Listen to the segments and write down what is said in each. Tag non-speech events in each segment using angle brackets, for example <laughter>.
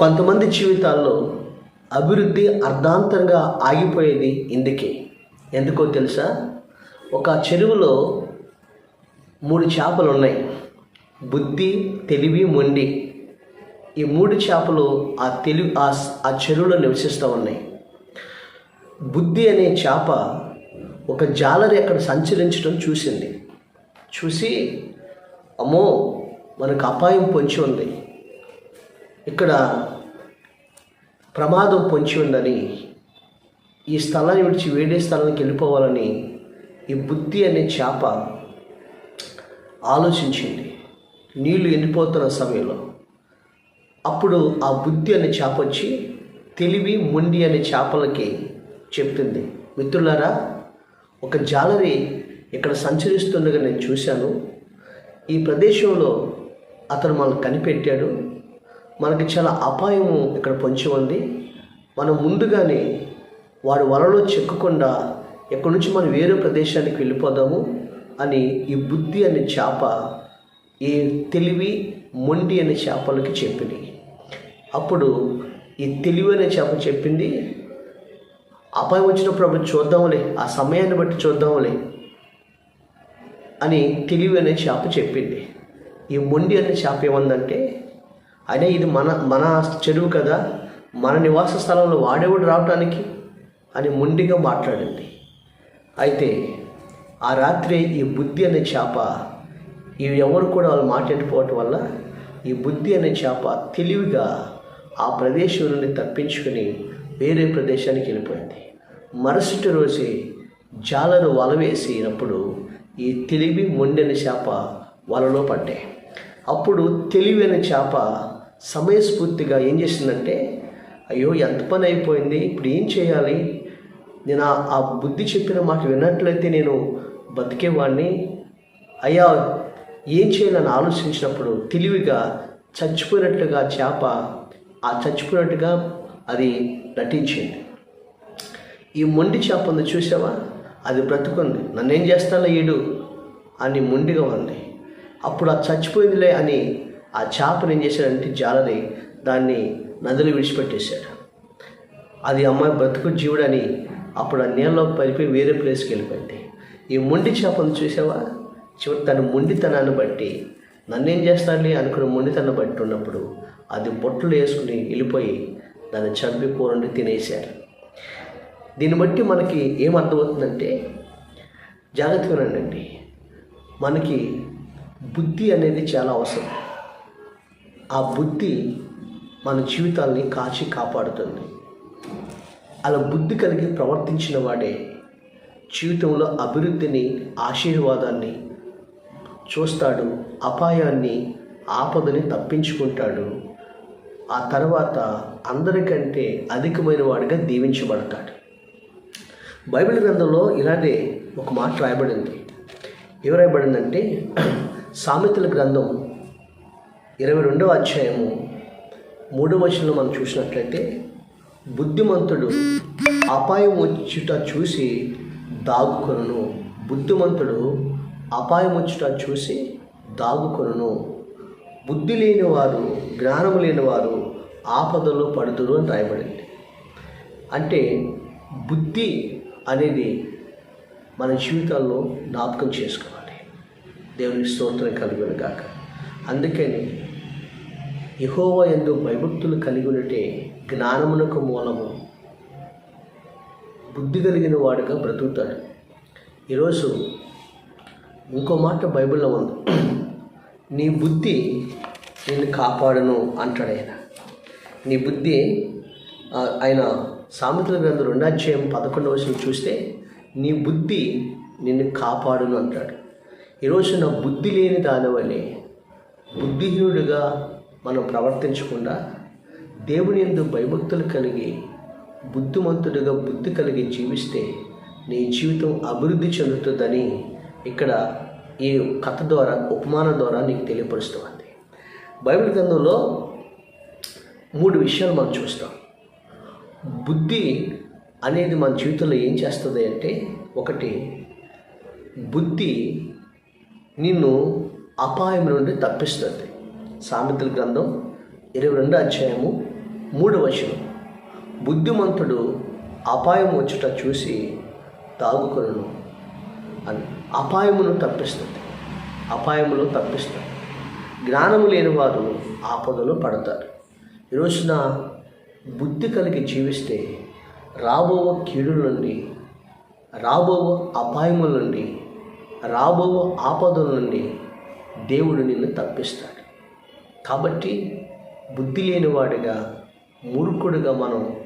కొంతమంది జీవితాల్లో అభివృద్ధి అర్ధాంతరంగా ఆగిపోయేది ఇందుకే. ఎందుకో తెలుసా? ఒక చెరువులో మూడు చేపలు ఉన్నాయి బుద్ధి తెలివి మొండి. ఈ మూడు చేపలు ఆ తెలివి ఆ ఆ చెరువులో నివసిస్తూ ఉన్నాయి. బుద్ధి అనే చేప ఒక జాలరి అక్కడ సంచరించడం చూసింది. చూసి అమ్మో మనకు అపాయం పొంచి ఉంది. ఇక్కడ ప్రమాదం పొంచి ఉందని ఈ స్థలాన్ని విడిచి వేరే స్థలానికి వెళ్ళిపోవాలని ఈ బుద్ధి అనే చేప ఆలోచించింది. నీళ్ళు ఎండిపోతున్న సమయంలో. అప్పుడు ఆ బుద్ధి అనే చేప వచ్చి తెలివి మొండి అనే చేపలకి చెప్తుంది. మిత్రులారా ఒక జాలరి ఇక్కడ సంచరిస్తుండగా నేను చూశాను. ఈ ప్రదేశంలో అతను మనల్ని కనిపెట్టాడు. మనకి చాలా అపాయము ఇక్కడ పొంచి ఉంది. మనం ముందుగానే వాడి వలలో చెక్కకుండా ఎక్కడి నుంచి మనం వేరే ప్రదేశానికి వెళ్ళిపోదాము అని ఈ బుద్ధి అనే చేప ఈ తెలివి మొండి అనే చేపలకి చెప్పింది. అప్పుడు ఈ తెలివి అనే చేప చెప్పింది అపాయం వచ్చినప్పుడు అప్పుడు చూద్దాంలే ఆ సమయాన్ని బట్టి చూద్దాంలే అని తెలివి అనే చేప చెప్పింది. ఈ మొండి అనే చేప ఏమందంటే అయినా ఇది మన మన చెరువు కదా. మన నివాస స్థలంలో వాడేవాడు రావటానికి అని మొండిగా మాట్లాడింది అయితే ఆ రాత్రి ఈ బుద్ధి అనే చేప ఇవి ఎవరు కూడా వాళ్ళు మాట్లాడిపోవటం వల్ల ఈ బుద్ధి అనే చేప తెలివిగా ఆ ప్రదేశం నుండి తప్పించుకుని వేరే ప్రదేశానికి వెళ్ళిపోయింది. మరుసటి రోజే జాలను వల వేసినప్పుడు ఈ తెలివి మొండిన చేప వలలో పడ్డాయి. అప్పుడు తెలివైన చేప సమయస్ఫూర్తిగా ఏం చేసిందంటే అయ్యో ఎంత పని అయిపోయింది ఇప్పుడు ఏం చేయాలి? నేను ఆ- బుద్ధి చెప్పిన మాట విన్నట్లయితే నేను బతికేవాడిని అయ్యా ఏం చేయాలని ఆలోచించినప్పుడు తెలివిగా చచ్చిపోయినట్లుగా చేప ఆ చచ్చిపోయినట్టుగా అది నటించింది. ఈ మొండి చేప ఉంది చూసావా? అది బ్రతుకుంది. నన్నేం చేస్తానో ఈడు అని మొండిగా ఉంది. అప్పుడు ఆ చచ్చిపోయిందిలే అని ఆ చేపను ఏం చేశాడంటే జాలరి దాన్ని నదిలో విడిచిపెట్టేశాడు. అది అమ్మాయి బ్రతుకు జీవుడని అప్పుడు ఆ నీళ్ళలోకి పడిపోయి వేరే ప్లేస్కి వెళ్ళిపోయింది. ఈ మొండి చేపను చూసావా? చివరి తన మొండితనాన్ని బట్టి నన్నేం చేస్తానులే అనుకున్న మొండితనం బట్టి ఉన్నప్పుడు అది బొట్టలు వేసుకుని వెళ్ళిపోయి దాన్ని చంపి కూరండి తినేశారు. దీన్ని బట్టి మనకి ఏం అర్థమవుతుందంటే జాగ్రత్తగా వినండి మనకి బుద్ధి అనేది చాలా అవసరం. ఆ బుద్ధి మన జీవితాల్ని కాచి కాపాడుతుంది. అలా బుద్ధి కలిగి ప్రవర్తించిన వాడే జీవితంలో అభివృద్ధిని ఆశీర్వాదాన్ని చూస్తాడు అపాయాన్ని ఆపదని తప్పించుకుంటాడు. ఆ తర్వాత అందరికంటే అధికమైన వాడిగా దీవించబడతాడు. బైబిల్ గ్రంథంలో ఇలాగే ఒక మాట రాయబడింది. ఏం రాయబడిందంటే <clears throat> సామెతల గ్రంథం ఇరవై రెండవ అధ్యాయము. మూడవ వచనంలో మనం చూసినట్లయితే బుద్ధిమంతుడు అపాయం వచ్చుట చూసి దాగుకొను బుద్ధిమంతుడు అపాయం వచ్చుట చూసి దాగుకొను బుద్ధి లేని వారు జ్ఞానం లేని వారు ఆపదలో పడుతురు అని రాయబడింది. అంటే బుద్ధి అనేది మన జీవితాల్లో జ్ఞాపకం చేసుకోవాలి. దేవునికి స్తోత్రం కలిగిన కాక అందుకని యహోవ ఎందు భయభక్తులు కలిగి ఉంటే జ్ఞానమునకు మూలము బుద్ధి కలిగిన వాడుగా బ్రతుకుతాడు. ఈరోజు ఇంకో మాట బైబిల్లో ఉంది. నీ బుద్ధి నిన్ను కాపాడను అంటాడు ఆయన. నీ బుద్ధి ఆయన సామెతల గ్రంథం రెండాధ్యాయం పదకొండవ వచనం చూస్తే నీ బుద్ధి నిన్ను కాపాడును అంటాడు. ఈరోజు నా బుద్ధి లేని దానివల్లే బుద్ధిహీనుడిగా మనం ప్రవర్తించకుండా దేవుని ఎందు భయభక్తులు కలిగి బుద్ధిమంతుడిగా బుద్ధి కలిగి జీవిస్తే నీ జీవితం అభివృద్ధి చెందుతుందని ఇక్కడ ఈ కథ ద్వారా ఉపమానం ద్వారా నీకు తెలియపరుస్తుంది. బైబిల్ గ్రంథంలో మూడు విషయాలు మనం చూస్తాం. బుద్ధి అనేది మన జీవితంలో ఏం చేస్తుంది అంటే ఒకటి బుద్ధి నిన్ను అపాయం నుండి తప్పిస్తుంది. సామెతల గ్రంథం ఇరవై రెండు అధ్యాయము మూడు వచనం. బుద్ధిమంతుడు అపాయం వచ్చుట చూసి తాగుకొను అని అపాయమును తప్పిస్తుంది. అపాయమును తప్పిస్తుంది. జ్ఞానము లేని వారు ఆపదలో పడతారు. ఈరోజున బుద్ధి కలిగి జీవిస్తే రాబో కీడు నుండి రాబో అపాయముల నుండి రాబో ఆపదల నుండి దేవుడు నిన్ను తప్పిస్తాడు. కాబట్టి బుద్ధి లేనివాడిగా మూర్ఖుడిగా మనం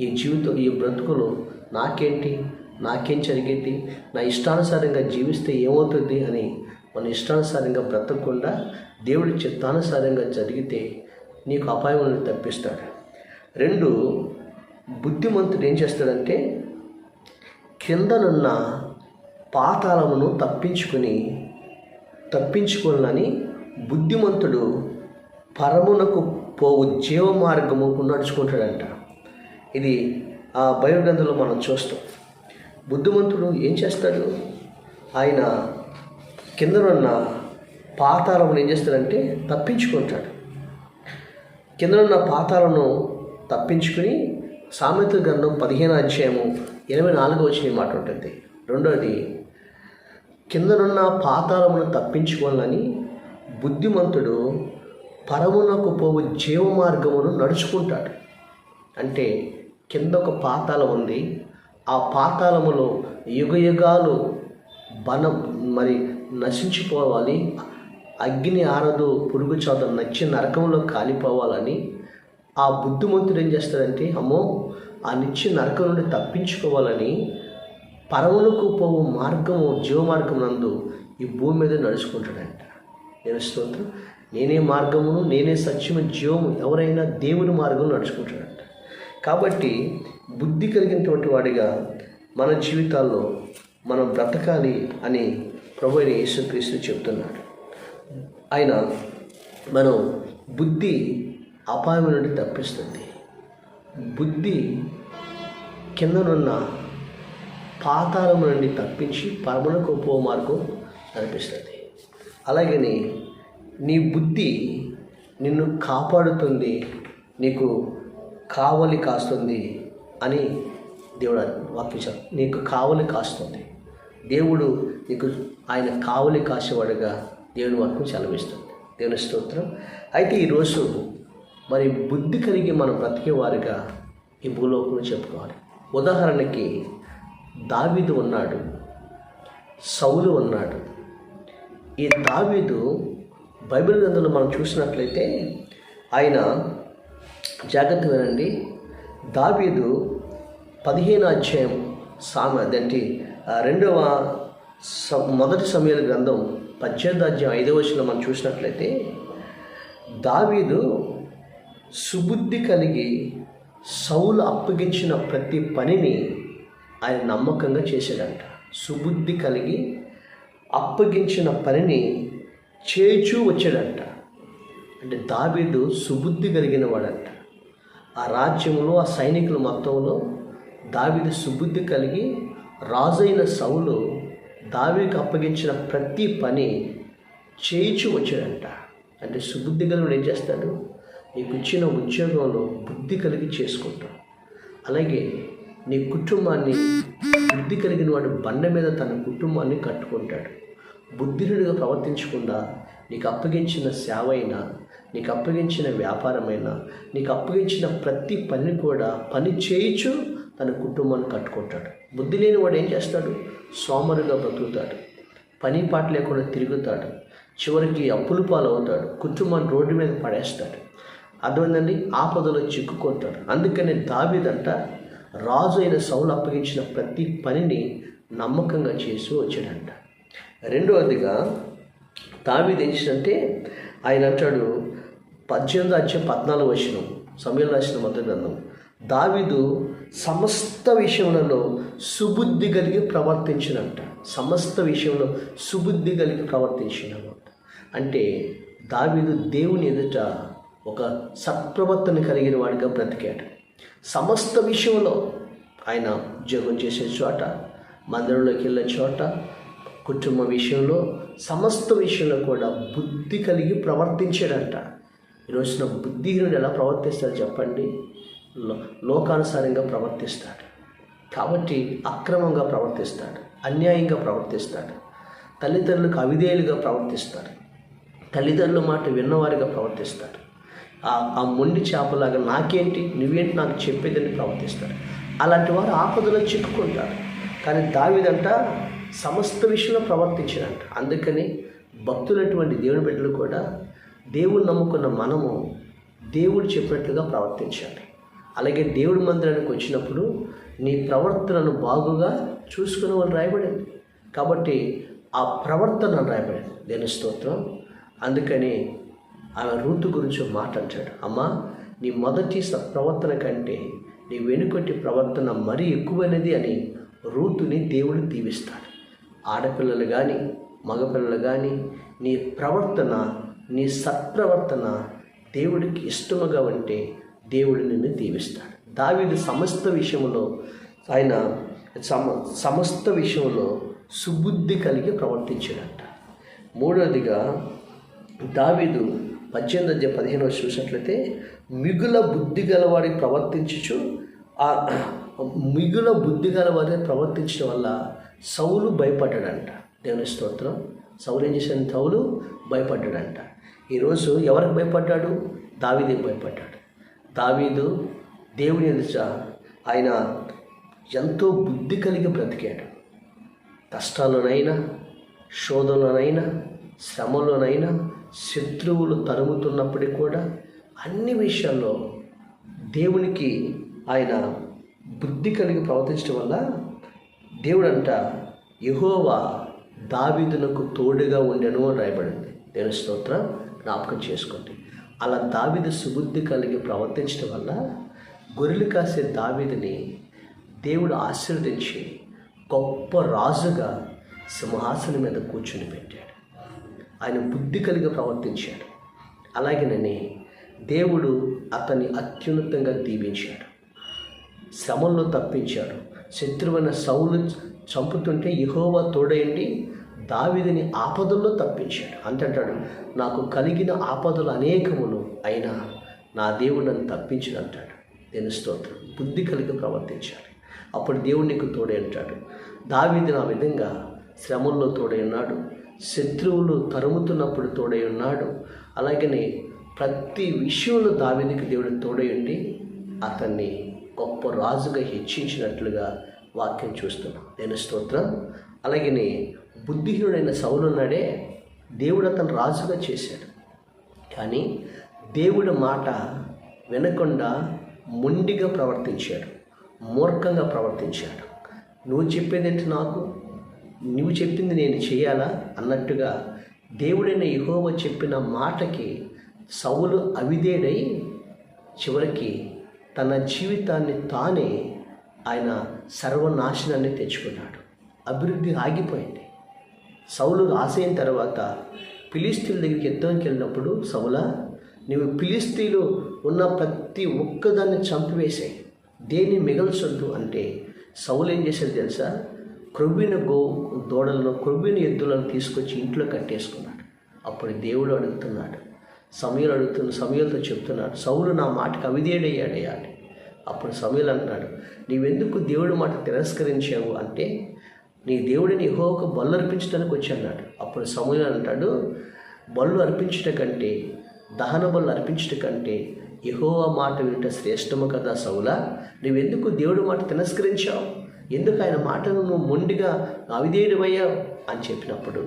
ఈ జీవితం ఈ బ్రతుకులు నాకేంటి? నాకేం జరిగేది? నా ఇష్టానుసారంగా జీవిస్తే ఏమవుతుంది అని మన ఇష్టానుసారంగా బ్రతకకుండా దేవుడి చిత్తానుసారంగా జరిగితే నీకు అపాయం తప్పిస్తాడు. రెండు బుద్ధిమంతుడు ఏం చేస్తాడంటే కిందనున్న పాతాళమును తప్పించుకుని తప్పించుకోవాలని బుద్ధిమంతుడు పరమునకు పోవు జీవ మార్గము నడుచుకుంటాడంట ఇది ఆ బయోగ్రంథంలో మనం చూస్తాం. బుద్ధిమంతుడు ఏం చేస్తాడు? ఆయన కిందనున్న పాతాళమును ఏం చేస్తాడంటే తప్పించుకుంటాడు. కిందనున్న పాతాలను తప్పించుకుని సామెత గ్రంథం పదిహేను అధ్యాయము ఇరవై నాలుగు వచ్చిన మాట ఉంటుంది. రెండోది కిందనున్న పాతాళమును తప్పించుకోవాలని బుద్ధిమంతుడు పరమునకు పోవు జీవ మార్గమును నడుచుకుంటాడు. అంటే కింద ఒక పాతాళం ఉంది. ఆ పాతాళములో యుగ యుగాలు బలం మరి నశించిపోవాలి. అగ్ని ఆరదు పురుగు చోద నచ్చి నరకంలో కాలిపోవాలని ఆ బుద్ధిమంతుడు ఏం చేస్తాడంటే అమ్మో ఆ నిచ్చి నరకం నుండి తప్పించుకోవాలని పరములకు పోవు మార్గము జీవమార్గం నందు ఈ భూమి మీద నడుచుకుంటాడంట. నేను స్తోత్రం? నేనే మార్గమును నేనే సత్యము జీవము ఎవరైనా దేవుని మార్గం నడుచుకుంటాడంట. కాబట్టి బుద్ధి కలిగినటువంటి వాడిగా మన జీవితాల్లో మనం బ్రతకాలి అని ప్రభు అయిన యేసుక్రీస్తు చెప్తున్నాడు. ఆయన మనం బుద్ధి అపాయం నుండి తప్పిస్తుంది. బుద్ధి కిందనున్న పాతాలము నుండి తప్పించి పరమణకు పో మార్గం నడిపిస్తుంది. అలాగని నీ బుద్ధి నిన్ను కాపాడుతుంది నీకు కావలి కాస్తుంది అని దేవుడు వాక్యించాడు నీకు కావలి కాస్తుంది. దేవుడు నీకు ఆయన కావలి కాసేవాడుగా దేవుని వాక్యం చలవిస్తుంది దేవుని స్తోత్రం. అయితే ఈరోజు మరి బుద్ధి కలిగి మనం బ్రతికే వారిగా ఈ భూలోకంలో చెప్పుకోవాలి. ఉదాహరణకి దావీదు ఉన్నాడు సౌలు ఉన్నాడు. ఈ దావీదు బైబిల్ గ్రంథంలో మనం చూసినట్లయితే ఆయన జాగ్రత్త వినండి. దావీదు పదిహేను అధ్యాయం సామ అదేంటి రెండవ స- మొదటి సమయాల గ్రంథం పద్దెనిమిది అధ్యాయం ఐదవ వచ్చిన మనం చూసినట్లయితే దావీదు సుబుద్ధి కలిగి సౌలు అప్పగించిన ప్రతి పనిని ఆయన నమ్మకంగా చేశాడంట. సుబుద్ధి కలిగి అప్పగించిన పనిని చేచూ వచ్చాడంట అంటే దావీదు సుబుద్ధి కలిగిన వాడంట. ఆ రాజ్యంలో ఆ సైనికుల మొత్తంలో దావీదు సుబుద్ధి కలిగి రాజైన సౌలు దావీకి అప్పగించిన ప్రతి పని చేయించి వచ్చాడంట అంటే సుబుద్ధి కలిగిన ఏం చేస్తాడు? నీకు ఇచ్చిన ఉద్యోగంలో బుద్ధి కలిగి చేసుకుంటాం అలాగే నీ కుటుంబాన్ని బుద్ధి కలిగిన వాడు బండ మీద తన కుటుంబాన్ని కట్టుకుంటాడు. బుద్ధిరుడిగా ప్రవర్తించకుండా నీకు అప్పగించిన సేవ అయినా నీకు అప్పగించిన వ్యాపారమైనా నీకు అప్పగించిన ప్రతి పని కూడా పని చేయించు తన కుటుంబాన్ని కట్టుకుంటాడు. బుద్ధి లేని వాడు ఏం చేస్తాడు? సోమరుగా బ్రతుకుతాడు. పని పాట లేకుండా తిరుగుతాడు. చివరికి అప్పులు పాలవుతాడు. కుటుంబాన్ని రోడ్డు మీద పడేస్తాడు. అర్థమైందండి? ఆపదలో చిక్కుకుంటాడు. అందుకనే దావిదంట రాజు అయిన సౌలు అప్పగించిన ప్రతి పనిని నమ్మకంగా చేసి వచ్చాడంట. రెండవదిగా దావీదు ఏం ఆయన అంటాడు పద్దెనిమిది అధ్యాయం పద్నాలుగు వచ్చిన సమయం రాసిన మొదటి గ్రంథం. దావిదు సమస్త విషయములలో సుబుద్ధి కలిగి ప్రవర్తించినంట. సమస్త విషయంలో సుబుద్ధి కలిగి ప్రవర్తించినమాట అంటే దావిదు దేవుని ఎదుట ఒక సత్ప్రవర్తన కలిగిన వాడిగా బ్రతికాడు. సమస్త విషయంలో ఆయన ఉద్యోగం చేసే చోట మందిరంలోకి వెళ్ళే చోట కుటుంబ విషయంలో సమస్త విషయంలో కూడా బుద్ధి కలిగి ప్రవర్తించాడంట. ఈ రోజున బుద్ధిహీనుడు ఎలా ప్రవర్తిస్తాడు చెప్పండి? లో లోకానుసారంగా ప్రవర్తిస్తాడు. కాబట్టి అక్రమంగా ప్రవర్తిస్తాడు అన్యాయంగా ప్రవర్తిస్తాడు తల్లిదండ్రులకు అవిధేయులుగా ప్రవర్తిస్తాడు తల్లిదండ్రుల మాట విన్నవారిగా ప్రవర్తిస్తాడు. ఆ ఆ మొండి చేపలాగా నాకేంటి? నువ్వేంటి నాకు చెప్పేదని ప్రవర్తిస్తాడు. అలాంటి వారు ఆపదలో చిక్కుకుంటారు. కానీ దావిదంట సమస్త విషయంలో ప్రవర్తించినంట అందుకని భక్తులటువంటి దేవుని బిడ్డలు కూడా దేవుడు నమ్ముకున్న మనము దేవుడు చెప్పినట్లుగా ప్రవర్తించాలి. అలాగే దేవుడి మందిరానికి వచ్చినప్పుడు నీ ప్రవర్తనను బాగుగా చూసుకునే వాళ్ళు రాయబడింది. కాబట్టి ఆ ప్రవర్తన రాయబడింది. దేని స్తోత్రం. అందుకని ఆమె రూతు గురించి మాట అంటాడు. అమ్మా నీ మొదటి ప్రవర్తన కంటే నీ వెనుకటి ప్రవర్తన మరీ ఎక్కువైనది అని రూతుని దేవుడు దీవిస్తాడు. ఆడపిల్లలు కానీ మగపిల్లలు కానీ నీ ప్రవర్తన నీ సత్ప్రవర్తన దేవుడికి ఇష్టముగా ఉంటే దేవుడు నిన్ను దీవిస్తాడు. దావీదు సమస్త విషయంలో ఆయన సమ సమస్త విషయంలో సుబుద్ధి కలిగి ప్రవర్తించాడంట. మూడవదిగా దావీదు పద్దెనిమిది అధ్యాయం పదిహేను చూసినట్లయితే మిగుల బుద్ధి గలవాడి ప్రవర్తించుచు ఆ మిగుల బుద్ధి గలవాడి ప్రవర్తించడం వల్ల సౌలు భయపడ్డాడంట. దేవుని స్తోత్రం. సౌలు ఏం చేసిన సౌలు భయపడ్డాడంట. ఈరోజు ఎవరికి భయపడ్డాడు? దావీదికి భయపడ్డాడు. దావీదు దేవుని ఎదుట ఆయన ఎంతో బుద్ధి కలిగి బ్రతికాడు. కష్టాల్లోనైనా శోధనలోనైనా శ్రమలోనైనా శత్రువులు తరుముతున్నప్పటికీ కూడా అన్ని విషయాల్లో దేవునికి ఆయన బుద్ధి కలిగి ప్రవర్తించడం వల్ల దేవుడంట యహోవా దావీదునకు తోడుగా ఉండెను అని రాయబడింది. దేవుని స్తోత్రం జ్ఞాపకం చేసుకోండి. అలా దావిద సుబుద్ధి కలిగి ప్రవర్తించడం వల్ల గొర్రెలు కాసే దావీదుని దేవుడు ఆశీర్వదించి గొప్ప రాజుగా సింహాసనం మీద కూర్చుని పెట్టాడు. ఆయన బుద్ధి కలిగి ప్రవర్తించాడు. అలాగేనని దేవుడు అతన్ని అత్యున్నతంగా దీవించాడు. శ్రమంలో తప్పించాడు. శత్రువైన సౌలు చంపుతుంటే యహోవా తోడయండి దావిదిని ఆపదల్లో తప్పించాడు. అంటాడు నాకు కలిగిన ఆపదలు అనేకములు అయినా నా దేవుడు నన్ను తప్పించడు అంటాడు. నేను స్తోత్రం. బుద్ధి కలిగి ప్రవర్తించాలి. అప్పుడు దేవుడు నీకు తోడే అంటాడు దావిదిని ఆ విధంగా శ్రమంలో తోడై ఉన్నాడు. శత్రువులు తరుముతున్నప్పుడు తోడై ఉన్నాడు. అలాగనే ప్రతి విషయంలో దావిదికి దేవుడు తోడై ఉండి అతన్ని గొప్ప రాజుగా హెచ్చించినట్లుగా వాక్యం చూస్తున్నాం. నేను స్తోత్రం. అలాగనే బుద్ధిహీనుడైన సౌలున్నాడే దేవుడు అతను రాజుగా చేశాడు. కానీ దేవుడి మాట వినకుండా మొండిగా ప్రవర్తించాడు. మూర్ఖంగా ప్రవర్తించాడు. నువ్వు చెప్పేదేంటి నాకు? నువ్వు చెప్పింది నేను చేయాలా? అన్నట్టుగా దేవుడైన యహోవ చెప్పిన మాటకి సౌలు అవిధేడై చివరికి తన జీవితాన్ని తానే ఆయన సర్వనాశనాన్ని తెచ్చుకున్నాడు. అభివృద్ధి ఆగిపోయింది. సౌలు ఆశయిన తర్వాత ఫిలిస్తీన్ల దగ్గరికి యుద్ధానికి వెళ్ళినప్పుడు సౌల నువ్వు పిలిస్తీలు ఉన్న ప్రతి ఒక్కదాన్ని చంపివేసాయి దేన్ని మిగల్చొద్దు అంటే సౌలు ఏం చేశాడు తెలుసా? క్రొవ్విన గో దూడలను క్రొవ్విన ఎద్దులను తీసుకొచ్చి ఇంట్లో కట్టేసుకున్నాడు. అప్పుడు దేవుడు అడుగుతున్నాడు సమయంలో అడుగుతున్న సమయంతో చెప్తున్నాడు సౌలు నా మాటకు అవిధేయుడయ్యాడయ్యా అని. అప్పుడు సమయంలో అంటున్నాడు నీవెందుకు దేవుడి మాట తిరస్కరించావు అంటే నీ దేవుడిని హోకు బళ్ళు అర్పించడానికి వచ్చి అన్నాడు అప్పుడు సమయంలో అంటాడు బళ్ళు అర్పించట కంటే దహన బళ్ళు అర్పించట కంటే యెహోవా మాట వింట శ్రేష్టము కదా సౌలా నువ్వెందుకు దేవుడి మాట తిరస్కరించావు? ఎందుకు ఆయన మాటను నువ్వు మొండిగా అవిధేయుడవయ్యావు? అని చెప్పినప్పుడు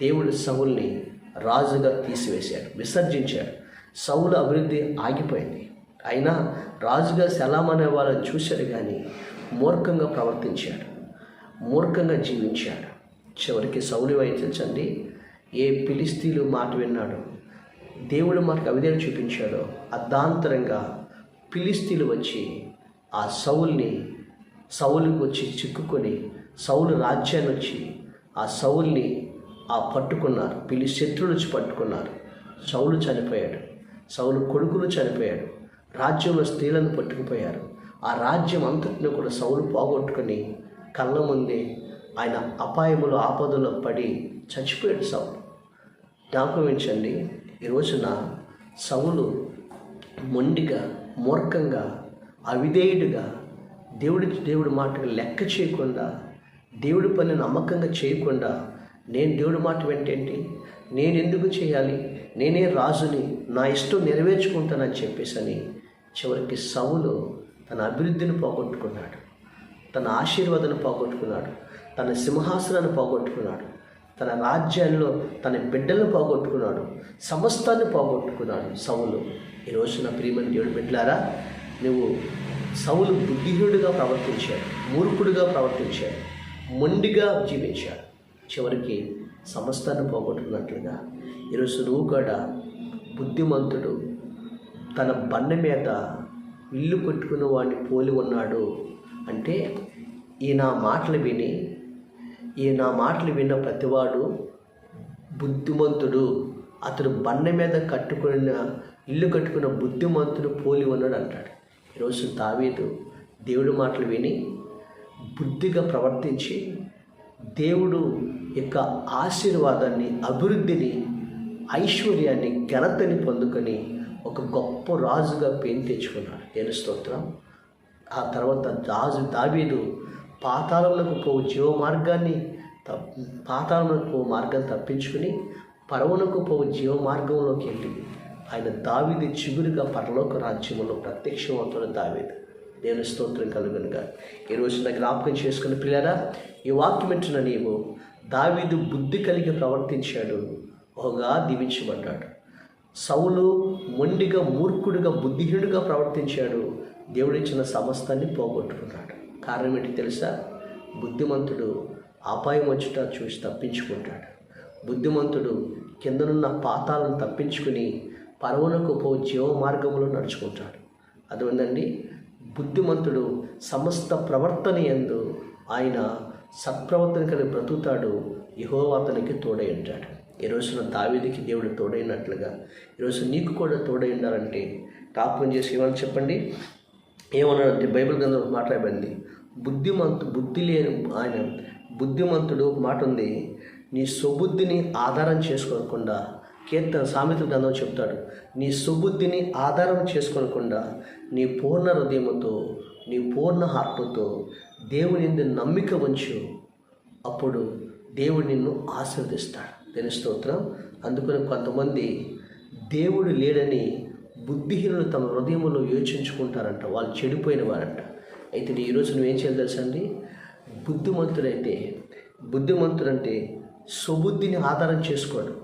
దేవుడు సౌల్ని రాజుగా తీసివేశాడు విసర్జించాడు. సౌలు అభివృద్ధి ఆగిపోయింది. అయినా రాజుగా సెలాం అనే వాళ్ళని చూశాడు కానీ మూర్ఖంగా ప్రవర్తించాడు మూర్ఖంగా జీవించాడు. చివరికి సౌలు వహించండి ఏ పిలిస్తీలు మాట విన్నాడు. దేవుడు మనకు అవిధేయ చూపించాడో. అర్ధాంతరంగా పిలిస్తీలు వచ్చి ఆ సౌల్ని సౌలుకు వచ్చి చిక్కుకొని సౌలు రాజ్యాన్ని వచ్చి ఆ సౌల్ని ఆ పట్టుకున్నారు. పిలి శత్రువులు పట్టుకున్నారు. సౌలు చనిపోయాడు. సౌలు కొడుకులు చనిపోయాడు. రాజ్యంలో స్త్రీలను పట్టుకుపోయారు. ఆ రాజ్యం అంతటిని కూడా సౌలు పోగొట్టుకుని కళ్ళ ముందే ఆయన అపాయములు ఆపదలో పడి చచ్చిపోయాడు సౌలు. జ్ఞాపకం ఈ రోజున సవులు మొండిగా మూర్ఖంగా అవిధేయుడిగా దేవుడి దేవుడి మాటకు లెక్క చేయకుండా దేవుడి పని నమ్మకంగా చేయకుండా నేను దేవుడి మాట వెంటేంటి? నేను ఎందుకు చేయాలి? నేనే రాజుని నా ఇష్టం నెరవేర్చుకుంటానని చెప్పేసి అని చివరికి సవులు తన అభివృద్ధిని పోగొట్టుకున్నాడు. తన ఆశీర్వాదాన్ని పోగొట్టుకున్నాడు. తన సింహాసనాన్ని పోగొట్టుకున్నాడు. తన రాజ్యాల్లో తన బిడ్డలను పోగొట్టుకున్నాడు. సమస్తాన్ని పోగొట్టుకున్నాడు సవులు ఈరోజు నా ప్రియమైన దేవుడు బిడ్డలారా నువ్వు సవులు బుద్ధిహీనుడిగా ప్రవర్తించాడు మూర్ఖుడిగా ప్రవర్తించాడు మొండిగా జీవించాడు చివరికి సమస్తాన్ని పోగొట్టుకున్నట్లుగా ఈరోజు నువ్వు కూడా బుద్ధిమంతుడు తన బండ మీద ఇల్లు కట్టుకున్న వాడిని పోలి ఉన్నాడు అంటే ఈ నా మాటలు విని ఈ నా మాటలు విన్న ప్రతివాడు బుద్ధిమంతుడు. అతడు బండ మీద కట్టుకున్న ఇల్లు కట్టుకున్న బుద్ధిమంతుడు పోలి ఉన్నాడు అంటాడు. ఈరోజు దావీదు దేవుడి మాటలు విని బుద్ధిగా ప్రవర్తించి దేవుడు యొక్క ఆశీర్వాదాన్ని అభివృద్ధిని ఐశ్వర్యాన్ని ఘనతని పొందుకొని ఒక గొప్ప రాజుగా పేరు తెచ్చుకున్నాడు. దేని స్తోత్రం. ఆ తర్వాత రాజు దావీదు పాతాళంలోకి పోవు జీవ మార్గాన్ని తప్ పాతాళంలోకి పోవు మార్గాన్ని తప్పించుకుని పరవనకు పోవు జీవ మార్గంలోకి వెళ్ళి ఆయన దావీది చిగురుగా పరలోక రాజ్యంలో ప్రత్యక్షమవుతున్న దావీదు. దేవుని స్తోత్రం కలుగునుగా ఈరోజు రోజున జ్ఞాపకం చేసుకుని పిల్లరా ఈ వాక్యం వింటున్న నీవు దావీదు బుద్ధి కలిగి ప్రవర్తించాడు. ఒకగా దీవించబడ్డాడు. సౌలు మొండిగా మూర్ఖుడిగా బుద్ధిహీనుడిగా ప్రవర్తించాడు. దేవుడిచ్చిన సమస్తాన్ని పోగొట్టుకున్నాడు. కారణం ఏంటి తెలుసా? బుద్ధిమంతుడు అపాయం వచ్చుట చూసి తప్పించుకుంటాడు. బుద్ధిమంతుడు కిందనున్న పాతాలను తప్పించుకుని పరవనకు పో జీవ మార్గంలో నడుచుకుంటాడు. అదేంటండి? బుద్ధిమంతుడు సమస్త ప్రవర్తన ఎందు ఆయన సత్ప్రవర్తన కలిగి బ్రతుకుతాడు యహోవా అతనికి తోడై ఉంటాడు. ఈ రోజున దావీదికి దేవుడు తోడైనట్లుగా ఈరోజు నీకు కూడా తోడై ఉండాలంటే టాపం చేసి ఏమని చెప్పండి? ఏమన్నాడంటే బైబిల్ గ్రంథం మాట్లాడబడింది బుద్ధిమంతు బుద్ధి లేని ఆయన బుద్ధిమంతుడు మాట ఉంది. నీ సుబుద్ధిని ఆధారం చేసుకోకుండా కీర్తన సామెత గ్రంథం చెప్తాడు? నీ సుబుద్ధిని ఆధారం చేసుకోకుండా నీ పూర్ణ హృదయముతో నీ పూర్ణ ఆత్మతో దేవుని ఎందు నమ్మిక ఉంచు. అప్పుడు దేవుడు నిన్ను ఆశీర్వదిస్తాడు. దేని స్తోత్రం. అందుకని కొంతమంది దేవుడు లేడని బుద్ధిహీనులు తమ హృదయంలో యోచించుకుంటారంట. వాళ్ళు చెడిపోయిన వారంట. అయితే నీ ఈరోజు నువ్వేం చేయాలి తెలుసా బుద్ధిమంతుడైతే బుద్ధిమంతుడంటే సుబుద్ధిని ఆధారం చేసుకోడు.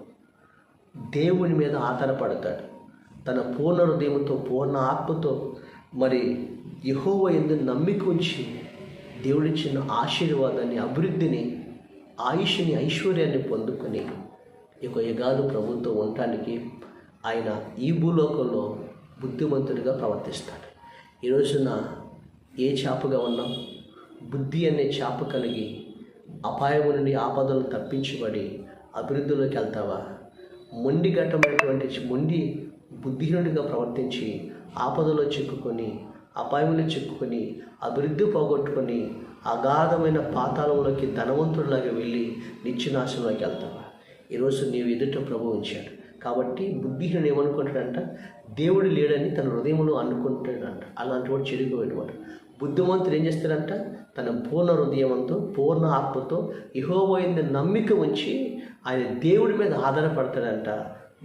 దేవుని మీద ఆధారపడతాడు. తన పూర్ణ హృదయంతో పూర్ణ ఆత్మతో మరి యహోవ ఎందు నమ్మిక ఉంచి దేవుడిచ్చిన ఆశీర్వాదాన్ని అభివృద్ధిని ఆయుష్ని ఐశ్వర్యాన్ని పొందుకొని ఇక యుగాలు ప్రభుత్వం ఉండటానికి ఆయన ఈ భూలోకంలో బుద్ధిమంతుడిగా ప్రవర్తిస్తాడు. ఈ రోజున ఏ చేపగా ఉన్నాం బుద్ధి అనే చేప కలిగి అపాయము నుండి ఆపదలను తప్పించబడి అభివృద్ధిలోకి వెళ్తావా? మొండి ఘట్టమైనటువంటి మొండి బుద్ధిహీనుడిగా ప్రవర్తించి ఆపదలో చిక్కుకొని అపాయంలో చిక్కుకొని అభివృద్ధి పోగొట్టుకొని అగాధమైన పాతాళంలోకి ధనవంతుడిలాగా వెళ్ళి నిత్యనాశంలోకి వెళ్తావా? ఈరోజు నీవు ఎదుట ప్రభు ఉంచాడు కాబట్టి బుద్ధిహీనుడు ఏమనుకుంటాడంట? దేవుడు లేడని తన హృదయంలో అనుకుంటాడంట. అలాంటి వాడు చెడిపోయేవాడు. బుద్ధిమంతుడు ఏం చేస్తాడంట? తన పూర్ణ హృదయంతో పూర్ణ ఆత్మతో ఇహోబోయింది నమ్మిక ఉంచి ఆయన దేవుడి మీద ఆధారపడతాడంట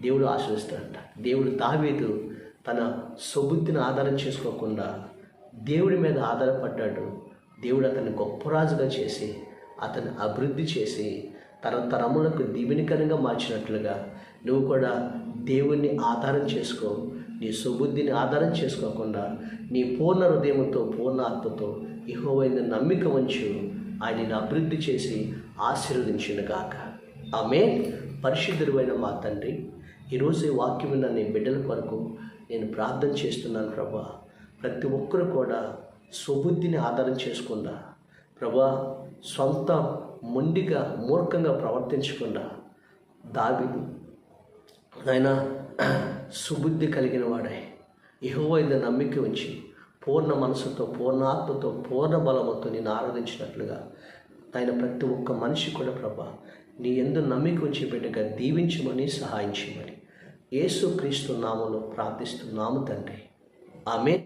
దేవుడు ఆశ్రయిస్తాడంట. దేవుడు దావేదు తన సొబుద్ధిని ఆధారం చేసుకోకుండా దేవుడి మీద ఆధారపడ్డాడు. దేవుడు అతన్ని గొప్ప రాజుగా చేసి అతన్ని అభివృద్ధి చేసి తరతరములకు దీవెనికరంగా మార్చినట్లుగా నువ్వు కూడా దేవుణ్ణి ఆధారం చేసుకో నీ సుబుద్ధిని ఆధారం చేసుకోకుండా నీ పూర్ణ హృదయంతో పూర్ణ ఆత్మతో ఇహోవైన నమ్మిక ఉంచు. ఆయనని అభివృద్ధి చేసి ఆశీర్వదించిన గాక ఆమె పరిశుద్ధుడైన మా తండ్రి ఈరోజు ఈ వాక్యం విన్న నీ బిడ్డల కొరకు నేను ప్రార్థన చేస్తున్నాను ప్రభా. ప్రతి ఒక్కరు కూడా సుబుద్ధిని ఆధారం చేసుకుండా ప్రభా సొంత మొండిగా మూర్ఖంగా ప్రవర్తించకుండా దావిదు ఆయన సుబుద్ధి కలిగిన వాడే ఇహోవైన నమ్మిక ఉంచి పూర్ణ మనసుతో పూర్ణాత్మతో పూర్ణ బలముతో నేను ఆరాధించినట్లుగా ఆయన ప్రతి ఒక్క మనిషి కూడా ప్రభా నీ ఎందు నమ్మిక ఉంచి బిడ్డగా దీవించమని సహాయించమని. యేసు క్రీస్తు నామను ప్రార్థిస్తున్నాము తండ్రి. ఆమె